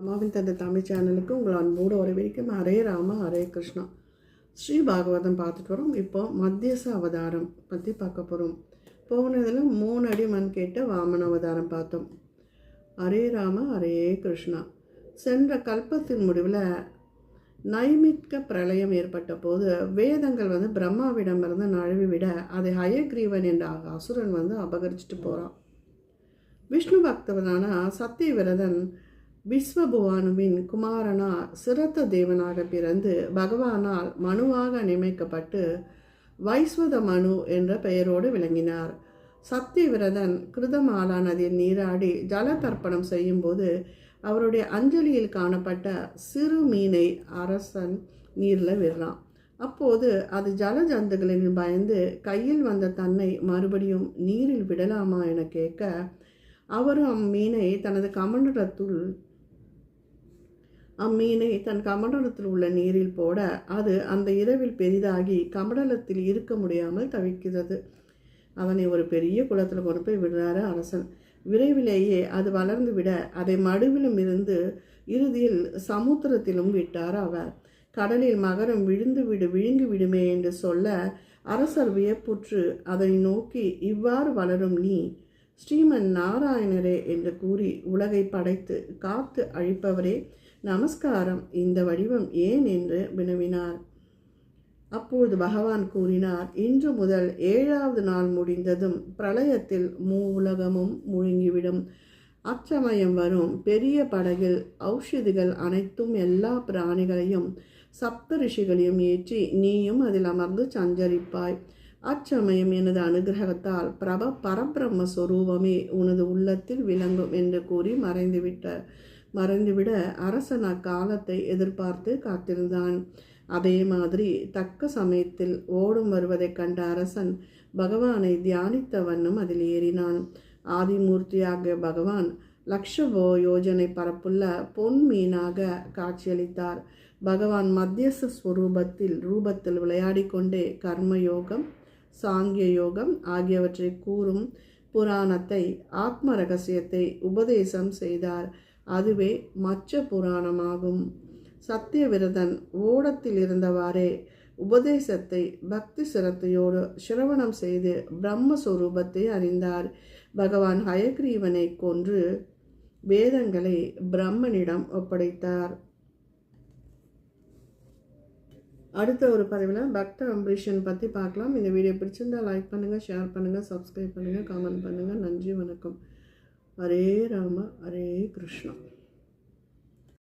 அம்மாவின் தந்தை தமிழ் சேனலுக்கு உங்கள் அன்போடு வரவேற்கும் ஹரே ராம ஹரே கிருஷ்ணா. ஸ்ரீ பாகவதம் பார்த்துட்டு வரோம். இப்போ மத்தியச அவதாரம் பற்றி பார்க்க போகிறோம் போனதில் மூணு அடி மண் கேட்ட வாமன அவதாரம் பார்த்தோம். ஹரே ராம ஹரே கிருஷ்ணா. சென்ற கல்பத்தின் முடிவில் நைமிக்க பிரளயம் ஏற்பட்ட போது வேதங்கள் வந்து பிரம்மாவிடமிருந்து நழுவி விட அதை ஹயக்ரீவன் என்ற அசுரன் வந்து அபகரிச்சுட்டு போகிறான் விஷ்ணு பக்தவனான சத்தியவிரதன் விஸ்வபுவானுவின் குமாரனா சிரத்த தேவனாக பிறந்து பகவானால் மனுவாக நியமிக்கப்பட்டு வைஸ்வத மனு என்ற பெயரோடு விளங்கினார். சத்தியவிரதன் கிருதமாலா நதியில் நீராடி ஜல தர்ப்பணம் செய்யும்போது அவருடைய அஞ்சலியில் காணப்பட்ட சிறு மீனை அரசன் நீரில் விடுறான். அப்போது அது ஜல ஜந்துகளின் பயந்து கையில் வந்த தன்னை மறுபடியும் நீரில் விடலாமா என கேட்க அவரும் அம்மீனை தனது கமண்டலத்துள் அம்மீனை தன் கமண்டலத்தில் உள்ள நீரில் போட அது அந்த இரவில் பெரிதாகி கமண்டலத்தில் இருக்க முடியாமல் தவிக்கிறது. அவனை ஒரு பெரிய குளத்தில் கொண்டு போய் விடுறாரு அரசன். விரைவிலேயே அது வளர்ந்து விட அதை மடுவிலும் இருந்து இறுதியில் சமுத்திரத்திலும் விட்டார் அவர். கடலில் மகரம் விழுந்து விடு விழுங்கி விடுமே என்று சொல்ல அரசர் வியப்புற்று அதை நோக்கி இவ்வாறு வளரும் நீ ஸ்ரீமன் நாராயணரே என்று கூறி உலகை படைத்து காத்து அழிப்பவரே நமஸ்காரம். இந்த வடிவம் ஏன் என்று வினவினார். அப்போது பகவான் கூறினார் இன்று முதல் ஏழாவது நாள் முடிந்ததும் பிரளயத்தில் மூ உலகமும் முழுங்கிவிடும். அச்சமயம் வரும். பெரிய படகில் ஔஷதிகள் அனைத்தும் எல்லா பிராணிகளையும் சப்த ரிஷிகளையும் ஏற்றி நீயும் அதில் அமர்ந்து சஞ்சரிப்பாய். அச்சமயம் எனது அனுகிரகத்தால் பிரப பரபிரம்ம சொரூபமே உனது உள்ளத்தில் விளங்கும் என்று கூறி மறைந்துவிட்டார். மறைந்துவிட அரசன் அக்காலத்தை எதிர்பார்த்து காத்திருந்தான். அதே மாதிரி தக்க சமயத்தில் ஓடும் வருவதைக் கண்ட அரசன் பகவானை தியானித்த வண்ணம் அதில் ஏறினான். ஆதிமூர்த்தியாக பகவான் லக்ஷவோ யோஜனை பரப்புள்ள பொன் மீனாக காட்சியளித்தார். பகவான் மத்தியஸ்த ஸ்வரூபத்தில் ரூபத்தில் விளையாடி கொண்டே கர்மயோகம் சாங்கிய யோகம் ஆகியவற்றை கூறும் புராணத்தை ஆத்ம ரகசியத்தை உபதேசம் செய்தார். அதுவே மச்ச புராணமாகும். சத்தியவிரதன் ஓடத்தில் இருந்தவாறே உபதேசத்தை பக்தி சிரத்தையோடு சிரவணம் செய்து பிரம்மஸ்வரூபத்தை அறிந்தார். பகவான் ஹயக்ரீவனை கொன்று வேதங்களை பிரம்மனிடம் ஒப்படைத்தார். அடுத்த ஒரு பதிவில் பக்த அம்பரீஷன் பற்றி பார்க்கலாம். இந்த வீடியோ பிடிச்சிருந்தால் லைக் பண்ணுங்கள் ஷேர் பண்ணுங்கள் சப்ஸ்கிரைப் பண்ணுங்கள் கமெண்ட் பண்ணுங்கள் நன்றி வணக்கம். ஹரே ராம ஹரே கிருஷ்ணா